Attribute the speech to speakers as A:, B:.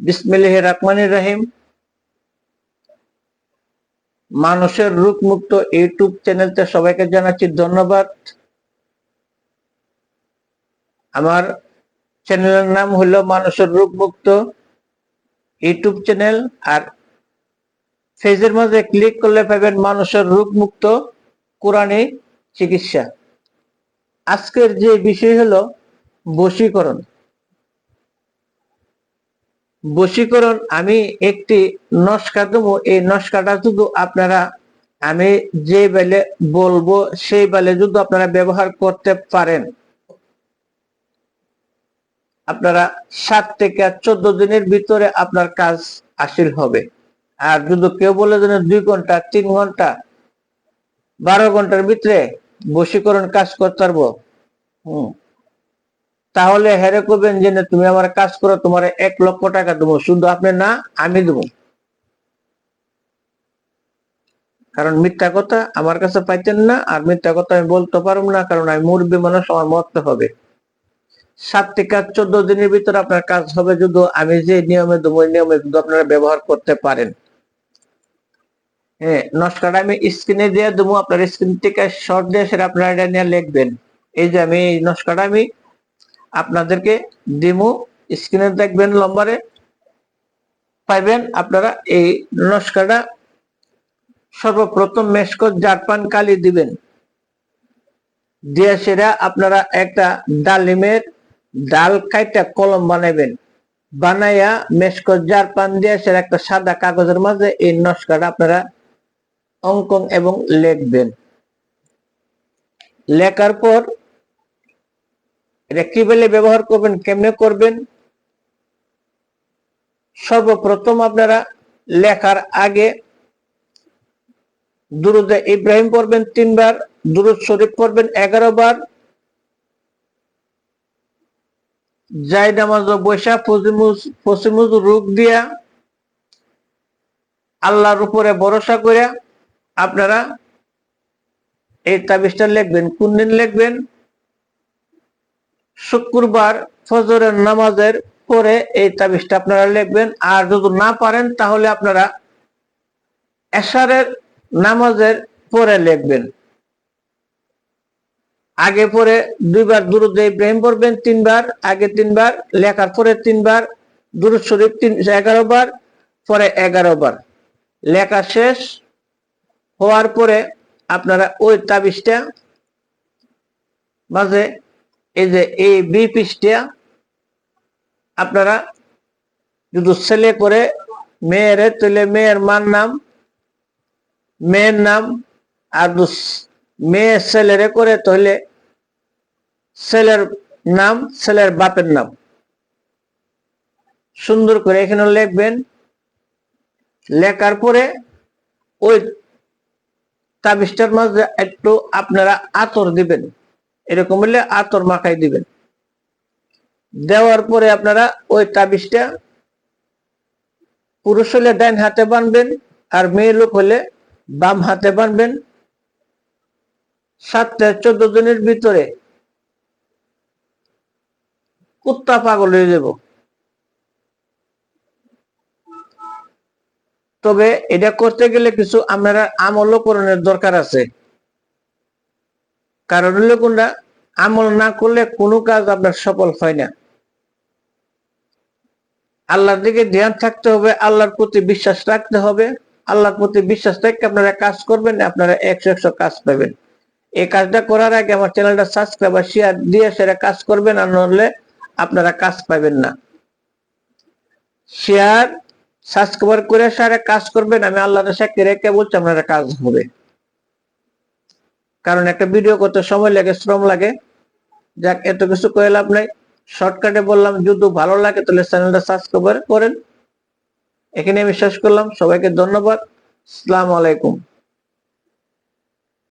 A: বিসমিল্লাহ রহমানির রহিম। মানুষের রূপ মুক্ত ইউটিউব চ্যানেলতে সবাইকে জানাচ্ছি ধন্যবাদ। আমার চ্যানেলের নাম হলো মানুষের রূপ মুক্ত ইউটিউব চ্যানেল, আর ফেজের মধ্যে ক্লিক করলে পাবেন মানুষের রূপ মুক্ত কোরআনী চিকিৎসা। আজকের যে বিষয় হলো বশীকরণ। বশীকরণ আমি একটি নস্কা দেবো। এই নস্কাটা শুধু আপনারা, আমি যে বেলে বলব, সেই বেলে যদি আপনারা ব্যবহার করতে পারেন, আপনারা সাত থেকে চোদ্দ দিনের ভিতরে আপনার কাজ আসিল হবে। আর যদি কেউ বলে দেন দুই ঘণ্টা, তিন ঘণ্টা, বারো ঘণ্টার ভিতরে বশীকরণ কাজ করতে পারব। হম। তাহলে হেরে করবেন যে না, তুমি আমার কাজ করো তোমার এক লক্ষ টাকা দেবো। শুধু আপনি না আমি দেবো। কারণ মিথ্যা কথা আমার কাছে পাইতেন না আর মিথ্যা কথা আমি বলতে পারব না কারণ আমি মুরব্বী মানুষ আমার মরতে হবে। সাত থেকে চোদ্দ দিনের ভিতরে আপনার কাজ হবে যদি আমি যে নিয়মে দেবো ওই নিয়মে যদি আপনারা ব্যবহার করতে পারেন। হ্যাঁ নস্কারটা আমি স্ক্রিনে দিয়ে দেবো আপনার স্ক্রিন থেকে শর্ট দিয়ে সেটা আপনারা এটা নিয়ে লিখবেন। এই যে আমি নস্কাটা আমি আপনাদেরকে দিমু স্ক্রিনে দেখবেন লম্বারে পাইবেন আপনারা এই নস্কাটা। সর্বপ্রথম মেসকো জারপান কালি দিবেন। দিয়ে আপনারা একটা ডালিমের ডাল কাইটা কলম বানাইবেন। বানাইয়া মেসকো জারপান দিয়ে একটা সাদা কাগজের মাঝে এই নস্কাটা আপনারা অঙ্কন এবং লিখবেন। লেখার পর কি ব্যবহার করবেন, কেমনে করবেন? সর্বপ্রথম আপনারা লেখার আগে দুরুদে ইব্রাহিম পড়বেন তিনবার, দুরুদ শরীফ পড়বেন এগারো বার যাই নামাজ বৈশা ফসিমুজ রূপ দিয়া আল্লাহর উপরে ভরসা করে আপনারা এই তাবিজটা লিখবেন কোন দিন লিখবেন? শুক্রবার ফজরের নামাজের পরে এই তাবিজটা আপনারা লিখবেন। আর যদি না পারেন, তাহলে আপনারা এশারের নামাজের পরে লিখবেন। আগে পরে দুইবার দুরুদ ইব্রাহিম পড়বেন তিনবার, আগে তিনবার, লেখার পরে তিনবার, দুরুদ শরীফ তিন, এগারো বার, পরে এগারো বার। লেখা শেষ হওয়ার পরে আপনারা ওই তাবিজটা মাঝে এই যে এই বি পৃষ্ঠা, আপনারা যদি ছেলে করে মেয়েরে, তাহলে মেয়ের মার নাম, মেয়ের নাম, আর মেয়ে ছেলেরে করে, তাহলে ছেলের নাম, ছেলের বাপের নাম। সুন্দর করে এখানে লিখবেন। লেখার পরে ওই তাবিজটার মাঝে একটু আপনারা আতর দিবেন। এরকম হলে আতর মাখাই দিবেন। দেওয়ার পরে আপনারা ওই তাবিজটা পুরুষ হলে ডাইন হাতে বানবেন আর মেয়ে লোক হলে বাম হাতে বানবেন। সাত থেকে চোদ্দ দিনের ভিতরে কুত্তা পাগল হয়ে যাব। তবে এটা করতে গেলে কিছু আপনারা আমলও করণের দরকার আছে। কারণ হলো কোনটা? আমল না করলে কোনো কাজ আপনার সফল হয় না। আল্লাহর দিকে ধ্যান থাকতে হবে, আল্লাহর প্রতি বিশ্বাস রাখতে হবে। আল্লাহর প্রতি বিশ্বাস রেখে আপনারা কাজ করবেন, আপনারা একশো একশো কাজ পাবেন। এই কাজটা করার আগে আমার চ্যানেলটা সাবস্ক্রাইব আর শেয়ার দিয়ে সেটা কাজ করবেন, আর নহলে আপনারা কাজ পাবেন না। শেয়ার সাবস্ক্রাইব করে সারা কাজ করবেন, আমি আল্লাহর সাক্ষী রেখে বলছি আপনারা কাজ হবে। কারণ একটা ভিডিও করতে সময় লাগে, শ্রম লাগে। যাক, এত কিছু করে লাভ নাই। শর্টকাটে বললাম, যদি ভালো লাগে তাহলে চ্যানেলটা সাবস্ক্রাইব করেন। এখানে আমি শেষ করলাম। সবাইকে ধন্যবাদ। আসসালামু আলাইকুম।